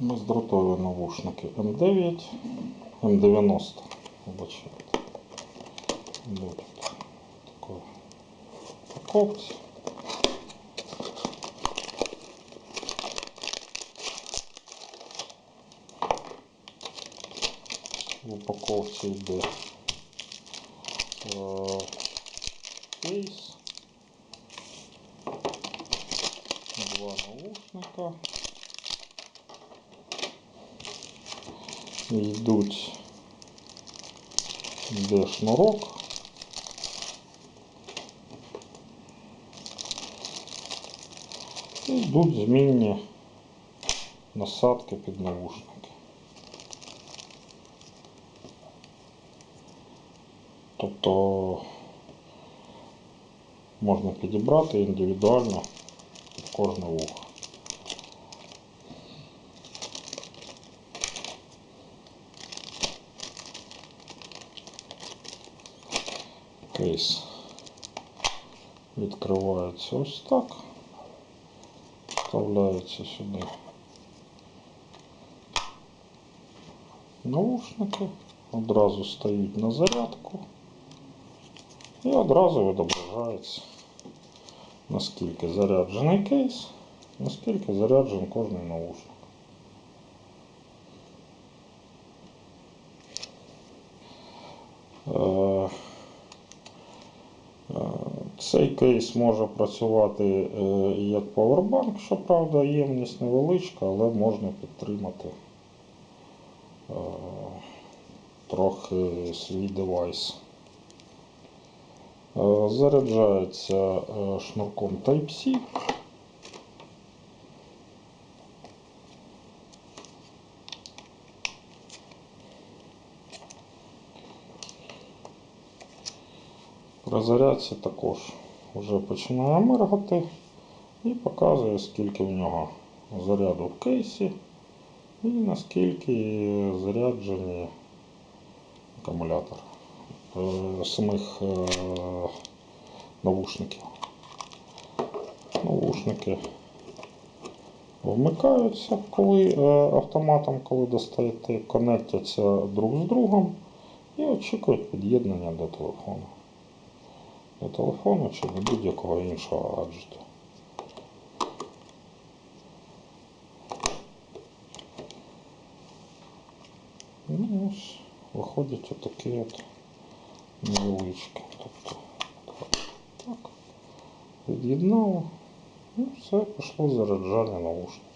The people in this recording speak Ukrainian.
Бездротові навушники М9, М90. Вибачайте. Будуть такої упаковці. В упаковці йде е, кейс, два наушника. Йдуть йде шнурок. І йдуть змінні насадки під навушники. Тобто можна підібрати індивідуально під кожне вухо. Кейс відкривається ось так, вставляється сюди наушники, одразу стають на зарядку. І одразу відображається наскільки заряджений кейс, наскільки заряджений кожний наушник. Цей кейс може працювати е, як павербанк, щоправда, ємність невеличка, але можна підтримати е, трохи свій девайс. Е, Заряджається шнурком Type-C. При зарядці також вже починає моргати і показує, скільки в нього заряду в кейсі і наскільки заряджені акумулятор е, самих е, навушників. Навушники вмикаються, коли е, автоматом, коли достаєте, конектяться друг з другом і очікують під'єднання до телефону. До телефону чи до будь-якого іншого гаджету. Ну ось, виходять отакі от невеличкі. Тобто, так. Від'єднало. Ну, все, пішло заряджання наушників.